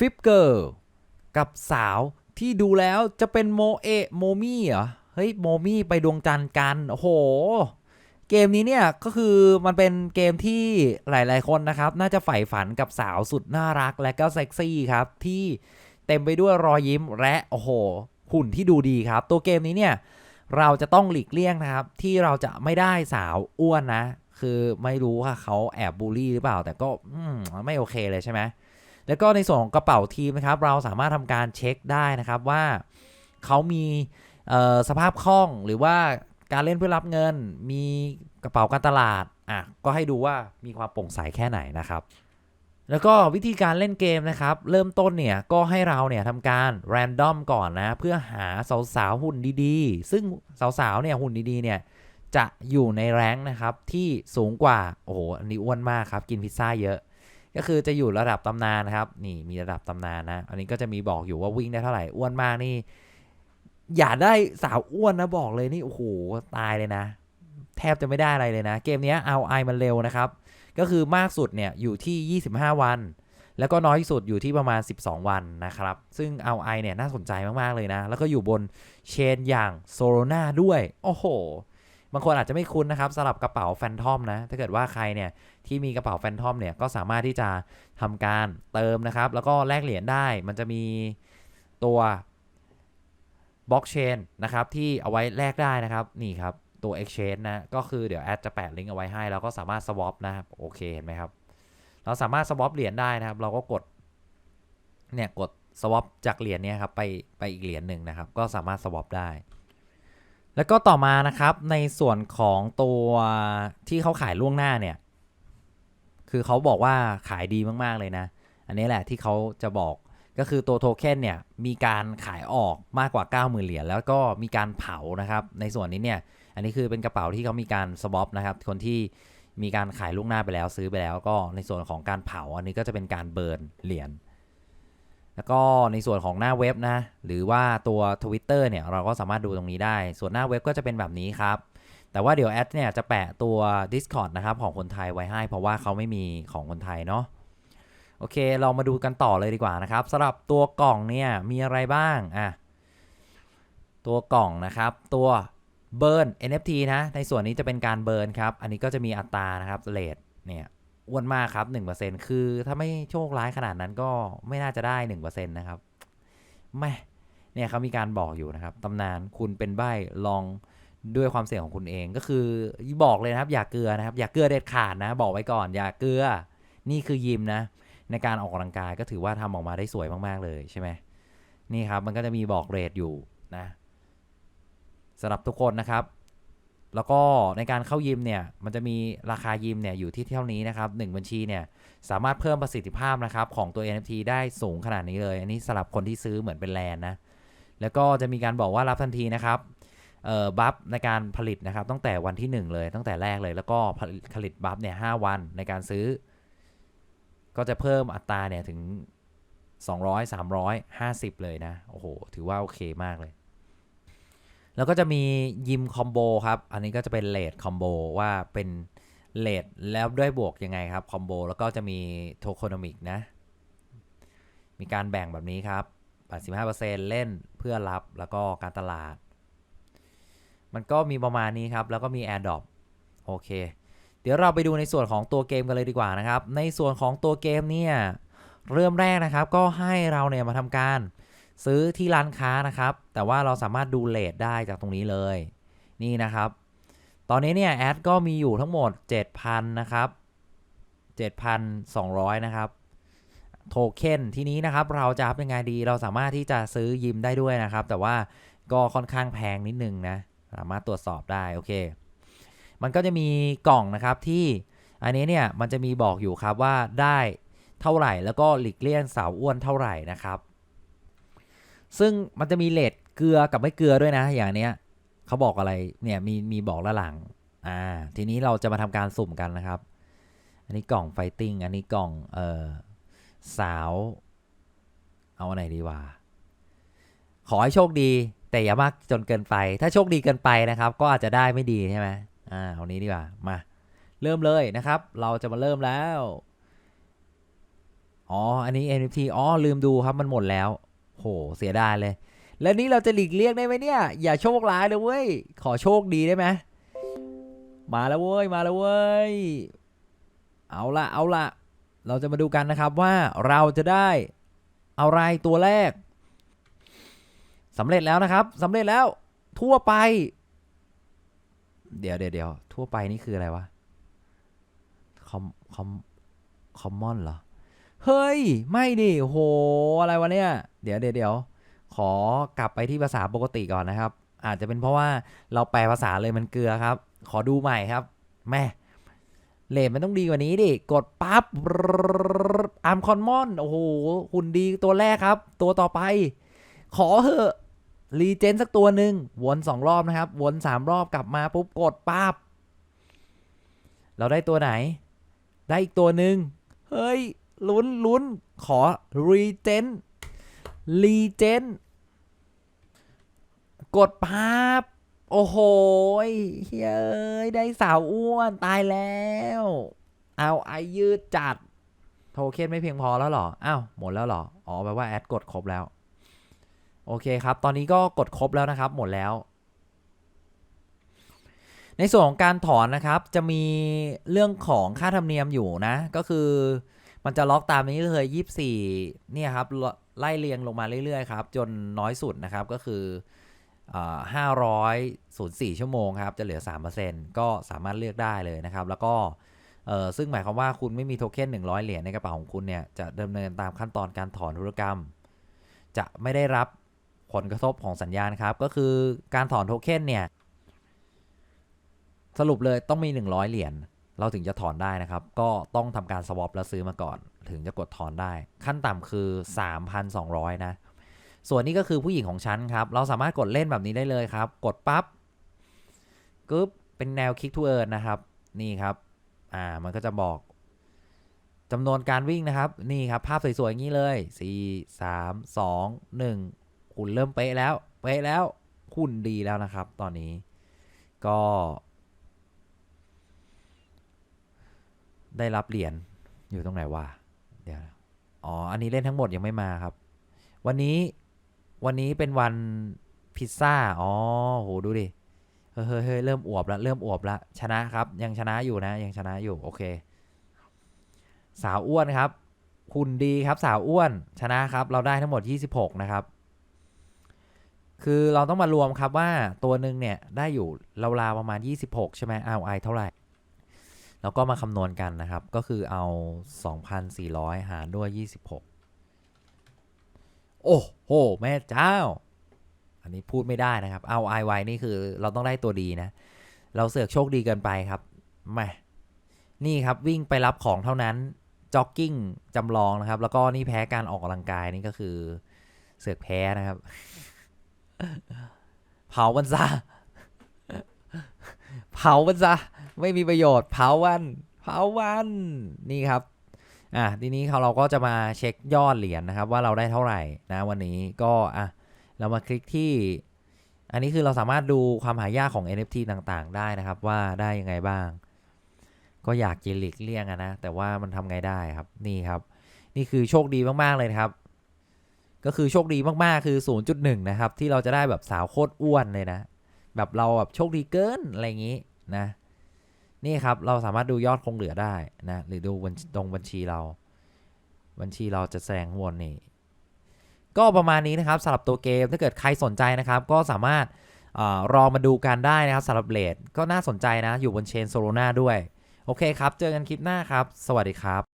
ฟิปเกิร์กับสาวที่ดูแล้วจะเป็นโมเอะโมมี่เหรอ เฮ้ย โมมี่ไปดวงจันทร์กัน โอ้โห เกมนี้เนี่ยก็คือมันเป็นเกมที่หลายๆคนนะครับ น่าจะใฝ่ฝันกับสาวสุดน่ารักและก็เซ็กซี่ครับ ที่เต็มไปด้วยรอยยิ้มและโอ้โหหุ่นที่ดูดีครับ ตัวเกมนี้เนี่ยเราจะต้องหลีกเลี่ยงนะครับ ที่เราจะไม่ได้สาวอ้วนนะ คือไม่รู้ว่าเขาแอบบูลลี่หรือเปล่า แต่ก็อืไม่โอเคเลยใช่ไหม แล้วก็ในส่วนของกระเป๋าทีมนะครับ เราสามารถทำการเช็คได้นะครับว่าเขามีสภาพคล่องหรือว่าการเล่นเพื่อรับเงิน มีกระเป๋าการตลาดอะก็ให้ดูว่ามีความโปร่งใสแค่ไหนนะครับแล้วก็วิธีการเล่นเกมนะครับ เริ่มต้นเนี่ยก็ให้เราเนี่ยทำการแรนดอมก่อนนะ เพื่อหาสาวๆหุ่นดีๆ ซึ่งสาวๆเนี่ยหุ่นดีๆเนี่ยจะอยู่ในแรงนะครับที่สูงกว่า โอ้โห อันนี้อ้วนมากครับ กินพิซซ่าเยอะ ก็คือจะอยู่ระดับตำนานนะครับ นี่มีระดับตำนานนะ อันนี้ก็จะมีบอกอยู่ว่าวิ่งได้เท่าไหร่อ้วนมากนี่ อย่าได้สาวอ้วนนะบอกเลยนี่โอ้โหตายเลยนะ แทบจะไม่ได้อะไรเลยนะ เกมนี้เอาไอมันเร็วนะครับ ก็คือมากสุดเนี่ยอยู่ที่ 25 วัน แล้วก็น้อยที่สุดอยู่ที่ประมาณ 12 วันนะครับ ซึ่งเอาไอเนี่ยน่าสนใจมากๆเลยนะ แล้วก็อยู่บนเชนอย่างโซโลนาด้วย โอ้โห บางคนอาจจะไม่คุ้นนะครับสำหรับกระเป๋าแฟนทอมนะ ถ้าเกิดว่าใครเนี่ยที่มีกระเป๋าแฟนทอมเนี่ยก็สามารถที่จะทำการเติมนะครับ แล้วก็แลกเหรียญได้ มันจะมีตัวบล็อกเชนนะครับที่เอาไว้แลกได้นะครับนี่ครับตัว Exchange นะ ก็คือเดี๋ยวแอดจะแปะลิงก์เอาไว้ให้ แล้วก็สามารถ swap นะครับ โอเค เห็นไหมครับ เราสามารถ swap เหรียญได้นะครับ เราก็กด เนี่ย กด swap จากเหรียญเนี่ยครับ ไป ไปอีกเหรียญหนึ่งนะครับ ก็สามารถ swap ได้ แล้วก็ต่อมานะครับในส่วนของตัวที่เขาขายล่วงหน้าเนี่ย คือเขาบอกว่าขายดีมาก ๆ เลยนะ อันนี้แหละที่เขาจะบอกก็คือตัวโทเค็นเนี่ยมีการขายออกมากกว่า 90,000 เหรียญแล้วก็มีการเผานะครับ ในส่วนนี้เนี่ย อันนี้คือเป็นกระเป๋าที่เขามีการสวอปนะครับ คนที่มีการขายล่วงหน้าไปแล้วซื้อไปแล้ว ก็ในส่วนของการเผาอันนี้ก็จะเป็นการเบิร์นเหรียญ แล้วก็ในส่วนของหน้าเว็บนะ หรือว่าตัว Twitter เนี่ยเราก็สามารถดูตรงนี้ได้ ส่วนหน้าเว็บก็จะเป็นแบบนี้ครับ แต่ว่าเดี๋ยวแอดเนี่ยจะแปะตัว Discord นะครับของคนไทยไว้ให้ เพราะว่าเขาไม่มีของคนไทยเนาะโอเค เรามาดูกันต่อเลยดีกว่านะครับสำหรับตัวกล่องเนี่ยมีอะไรบ้างอะตัวกล่องนะครับตัวเบิร์น NFT นะ ในส่วนนี้จะเป็นการเบิร์นครับ อันนี้ก็จะมีอัตรานะครับเลทเนี่ย อ้วนมากครับ 1%คือถ้าไม่โชคร้ายขนาดนั้นก็ไม่น่าจะได้ 1%นะครับแม่เนี่ยเขามีการบอกอยู่นะครับตำนานคุณเป็นใบ้ลองด้วยความเสี่ยงของคุณเองก็คือบอกเลยนะครับ อย่าเกลือนะครับ อย่าเกลือเด็ดขาดนะ บอกไว้ก่อน อย่าเกลือ นี่คือยิมนะ ในการออกกำลังกายก็ถือว่าทำออกมาได้สวยมาก ๆ เลยใช่ไหมนี่ครับ มันก็จะมีบอกเรทอยู่นะสำหรับทุกคนนะครับ แล้วก็ในการเข้ายิมเนี่ยมันจะมีราคายิมเนี่ยอยู่ที่เท่านี้นะครับ1บัญชีเนี่ยสามารถเพิ่มประสิทธิภาพนะครับของตัว NFT ได้สูงขนาดนี้เลย อันนี้สำหรับคนที่ซื้อเหมือนเป็นแลนนะแล้วก็จะมีการบอกว่ารับทันทีนะครับเอ่อบัฟในการผลิตนะครับตั้งแต่วันที่ 1 เลยตั้งแต่แรกเลย แล้วก็ผลิตบัฟเนี่ยหวันในการซื้อ ก็จะเพิ่มอัตราเนี่ยถึง 200 350 เลยนะโอ้โหถือว่าโอเคมากเลย แล้วก็จะมียิมคอมโบครับ อันนี้ก็จะเป็นเลดคอมโบว่าเป็นเลดแล้วด้วยบวกยังไงครับคอมโบแล้วก็จะมีโทโคโนมิกนะ มีการแบ่งแบบนี้ครับ 85%เล่นเพื่อรับแล้วก็การตลาด มันก็มีประมาณนี้ครับ แล้วก็มี AirDrop โอเค เดี๋ยวเราไปดูในส่วนของตัวเกมกันเลยดีกว่านะครับ ในส่วนของตัวเกมเนี่ย เริ่มแรกนะครับก็ให้เราเนี่ยมาทำการ ซื้อที่ร้านค้านะครับ แต่ว่าเราสามารถดูเลทได้จากตรงนี้เลย นี่นะครับ ตอนนี้เนี่ยแอดก็มีอยู่ทั้งหมด 7,000 นะครับ 7,200 นะครับ โทเค็นทีนี้นะครับ เราจะอัพยังไงดี เราสามารถที่จะซื้อยิมได้ด้วยนะครับ แต่ว่าก็ค่อนข้างแพงนิดนึงนะ สามารถตรวจสอบได้โอเค มันก็จะมีกล่องนะครับที่อันนี้เนี่ยมันจะมีบอกอยู่ครับว่าได้เท่าไหร่แล้วก็หลีกเลี่ยงสาวอ้วนเท่าไหร่นะครับ ซึ่งมันจะมีเลทเกลือกับไม่เกลือด้วยนะ อย่างเนี้ยเขาบอกอะไรเนี่ยมีมีบอกด้าหลังอ่าทีนี้เราจะมาทำการสุ่มกันนะครับ อันนี้กล่องไฟติ้งอันนี้กล่องเอ่อสาว เอาอันไหนดีวะขอให้โชคดี แต่อย่ามากจนเกินไป ถ้าโชคดีเกินไปนะครับ ก็อาจจะได้ไม่ดีใช่ไหมอ่าเอานี้ดีกว่ามาเริ่มเลยนะครับ เราจะมาเริ่มแล้ว อ๋อ อันนี้ NFT อ๋อ ลืมดูครับ มันหมดแล้ว โหเสียดายเลย แล้วนี้เราจะหลีกเลี่ยงได้ไหมเนี่ย อย่าโชคร้ายเลยเว้ย ขอโชคดีได้ไหมมาแล้วเว้ย มาแล้วเว้ย เอาละเอาละเราจะมาดูกันนะครับว่าเราจะได้อะไรตัวแรกสำเร็จแล้วนะครับสำเร็จแล้วทั่วไป เดี๋ยวเดี๋ยวเดี๋ยวทั่วไปนี่คืออะไรวะคอมคอมคอมมอนเหรอ เฮ้ย ไม่ดิโห อะไรวะเนี่ย เดี๋ยวเดี๋ยวขอกลับไปที่ภาษาปกติก่อนนะครับ อาจจะเป็นเพราะว่าเราแปลภาษาเลยมันเกลือครับ ขอดูใหม่ครับ แม่เลทมันต้องดีกว่านี้ดิ กดปั๊บอาร์มคอนมอน โอ้โห หุ่นดีตัวแรกครับ ตัวต่อไป ขอเหอะ รีเจนสักตัวหนึ่งวนสองรอบนะครับ วนสามรอบกลับมาปุ๊บ กดปั๊บ เราได้ตัวไหน ได้อีกตัวหนึ่ง เฮ้ย ลุ้นลุ้นขอรีเจนรีเจนกดปั๊บโอ้โหเฮ้ย ได้สาวอ้วนตายแล้ว เอาไอยืดจัด โทเค็นไม่เพียงพอแล้วเหรอ อ้าว หมดแล้วเหรอ อ๋อ แปลว่าแอดกดครบแล้ว โอเคครับ ตอนนี้ก็กดครบแล้วนะครับ หมดแล้ว ในส่วนของการถอนนะครับ จะมีเรื่องของค่าธรรมเนียมอยู่นะ ก็คือ มันจะล็อกตามนี้เลยยี่สี่เนี่ยครับไล่เรียงลงมาเรื่อยๆครับ จนน้อยสุดนะครับก็คือห้าร้อยศูนย์สี่ชั่วโมงครับ จะเหลือ3%ก็สามารถเลือกได้เลยนะครับ แล้วก็ซึ่งหมายความว่าคุณไม่มีโทเค็น100เหรียญในกระเป๋าของคุณเนี่ยจะดำเนินตามขั้นตอนการถอนธุรกรรม จะไม่ได้รับผลกระทบของสัญญาณครับ ก็คือการถอนโทเค็นเนี่ยสรุปเลยต้องมี 100 เหรียญ เราถึงจะถอนได้นะครับ ก็ต้องทำการสวอปแล้วซื้อมาก่อน ถึงจะกดถอนได้ ขั้นต่ำคือ 3,200 นะ ส่วนนี้ก็คือผู้หญิงของฉันครับ เราสามารถกดเล่นแบบนี้ได้เลยครับ กดปับ๊บกึ๊บเป็นแนวคลิกทูเอิร์นนะครับ นี่ครับ อ่า มันก็จะบอกจำนวนการวิ่งนะครับ นี่ครับ ภาพสวยๆอย่างนี้เลย 4 3 2 1หุ่นเริ่มเป๊ะแล้ว เป๊ะแล้วหุ่นดีแล้วนะครับ ตอนนี้ ก็ ได้รับเหรียญอยู่ตรงไหนวะเดี๋ยวอ๋อ อันนี้เล่นทั้งหมดยังไม่มาครับ วันนี้วันนี้เป็นวันพิซซ่า อ๋อโหดูดิ เฮ้ยเฮ้ยเฮ้ยเริ่มอวบแล้วเริ่มอวบแล้วชนะครับ ยังชนะอยู่นะ ยังชนะอยู่ โอเค สาวอ้วนครับ คุณดีครับสาวอ้วนชนะครับ เราได้ทั้งหมด 26 นะครับ คือเราต้องมารวมครับว่าตัวหนึ่งเนี่ยได้อยู่ราวๆประมาณ 26 ใช่ไหม ROI เท่าไหร่ แล้วก็มาคำนวณกันนะครับ ก็คือเอา 2,400 หารด้วย 26 โอ้โห แม่เจ้า อันนี้พูดไม่ได้นะครับ เอา i y นี่คือเราต้องได้ตัวดีนะ เราเสือกโชคดีเกินไปครับไม่นี่ครับวิ่งไปรับของเท่านั้นจ็อกกิ้งจำลองนะครับ แล้วก็นี่แพ้การออกกำลังกายนี่ก็คือ เสือกแพ้นะครับ เผามันซะเผามันซะ ไม่มีประโยชน์เผาวันเผาวันนี่ครับอะทีนี้เขาเราก็จะมาเช็คยอดเหรียญนะครับ ว่าเราได้เท่าไหร่นะวันนี้ก็อะเรามาคลิกที่ อันนี้คือเราสามารถดูความหายากของ NFT ต่างๆ ได้นะครับ ว่าได้ยังไงบ้าง ก็อยากจะหลีกเลี่ยงนะแต่ว่ามันทำไงได้ครับนี่ครับ นี่คือโชคดีมากๆเลยครับ ก็คือโชคดีมากๆคือ 0.1 นะครับ ที่เราจะได้แบบสาวโคตรอ้วนเลยนะ แบบเราแบบโชคดีเกินอะไรอย่างนี้นะ นี่ครับ เราสามารถดูยอดคงเหลือได้นะ หรือดูบัญตรงบัญชีเรา บัญชีเราจะแสดงวนนี่ ก็ประมาณนี้นะครับสำหรับตัวเกม ถ้าเกิดใครสนใจนะครับ ก็สามารถอรอมาดูกันได้นะครับสำหรับเลดก็น่าสนใจนะ อยู่บนเชนโซโลนาด้วย โอเคครับ เจอกันคลิปหน้าครับ สวัสดีครับ